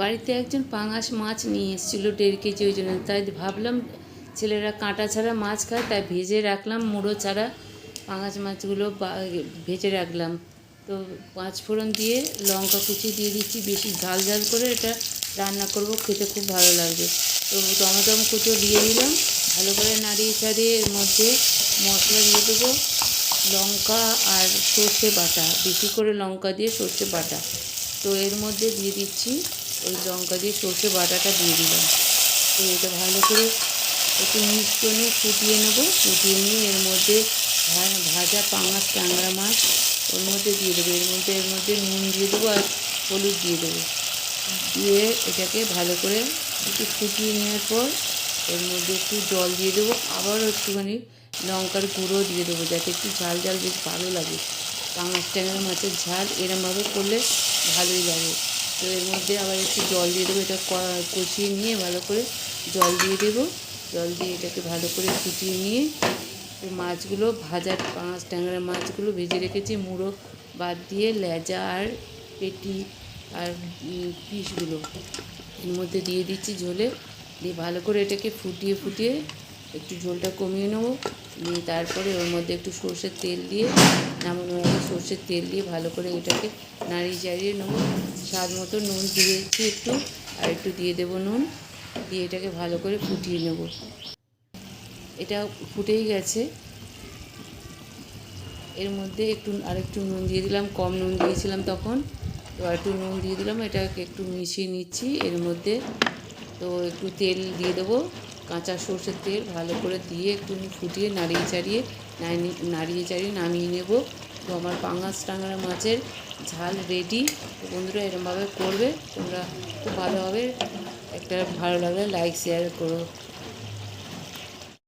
বাড়িতে একজন পাঙাশ মাছ নিয়ে এসেছিল দেড় কেজি ওই জন্য। তাই ভাবলাম ছেলেরা কাঁটা ছাড়া মাছ খায়, তাই ভেজে রাখলাম, মুড়ো ছাড়া পাঙাশ মাছগুলো ভেজে রাখলাম। তো পাঁচ ফোড়ন দিয়ে লঙ্কা কুচি দিয়ে দিচ্ছি, বেশি ঝাল ঝাল করে এটা রান্না করব, খেতে খুব ভালো লাগবে। তো টমেটো কুচো দিয়ে দিলাম, ভালো করে নাড়িয়ে চাড়িয়ে এর মধ্যে মশলা দিয়ে দেবো, লঙ্কা আর সর্ষে বাটা, বেশি করে লঙ্কা দিয়ে সর্ষে বাটা। তো এর মধ্যে দিয়ে দিচ্ছি ওই লঙ্কা দিয়ে সর্ষে বাটাটা দিয়ে দিলাম। তো এটা ভালো করে একটু মিশ্রণে ফুটিয়ে নেব। ফুটিয়ে নিয়ে এর মধ্যে ভাজা পাঙাশ, ট্যাংরা মাছ ওর মধ্যে দিয়ে দেবো। এর মধ্যে এর মধ্যে নুন দিয়ে দেবো আর হলুদ দিয়ে দেবো। দিয়ে এটাকে ভালো করে একটু ফুটিয়ে নেওয়ার পর এর মধ্যে একটু জল দিয়ে দেবো। আবারও একটুখানি লঙ্কার গুঁড়ো দিয়ে দেবো যাতে একটু ঝাল ঝাল বেশ ভালো লাগে। পাঙাশ, ট্যাংরা মাছের ঝাল এরমভাবে করলে ভালোই লাগে। তো এর মধ্যে আবার একটু জল দিয়ে দেবো, এটা কষিয়ে নিয়ে ভালো করে জল দিয়ে দেবো। জল দিয়ে এটাকে ভালো করে ফুটিয়ে নিয়ে মাছগুলো ভাজা পাঁচ ট্যাংরা মাছগুলো ভেজে রেখেছি, মুড়ো বাদ দিয়ে লেজা আর পেটি আর পিসগুলো। এর মধ্যে দিয়ে দিচ্ছি ঝোলে, দিয়ে ভালো করে এটাকে ফুটিয়ে ফুটিয়ে একটু ঝোলটা কমিয়ে নেব। দিয়ে তারপরে ওর মধ্যে একটু সর্ষের তেল দিয়ে নামানোর আগে সর্ষের তেল দিয়ে ভালো করে এটাকে নাড়িয়ে চাড়িয়ে নেব। স্বাদ মতো নুন দিয়েছি একটু আর একটু দিয়ে দেবো নুন। দিয়ে এটাকে ভালো করে ফুটিয়ে নেব। এটা ফুটেই গেছে। এর মধ্যে একটু আর একটু নুন দিয়ে দিলাম। কম নুন দিয়েছিলাম তখন। তো আর একটু নুন দিয়ে দিলাম। এটাকে একটু মিশিয়ে নিচ্ছি। এর মধ্যে তো একটু তেল দিয়ে দেবো। কাঁচা সর্ষের তেল ভালো করে দিয়ে একটু ফুটিয়ে নাড়িয়ে চাড়িয়ে নাড়িয়ে চাড়িয়ে নামিয়ে নেব। তো আমার পাঙাশ টাঙার মাছের ঝাল রেডি বন্ধুরা, এরমভাবে করবে। তোমরা খুব ভালোভাবে একটা ভালো লাগলে লাইক শেয়ার করো।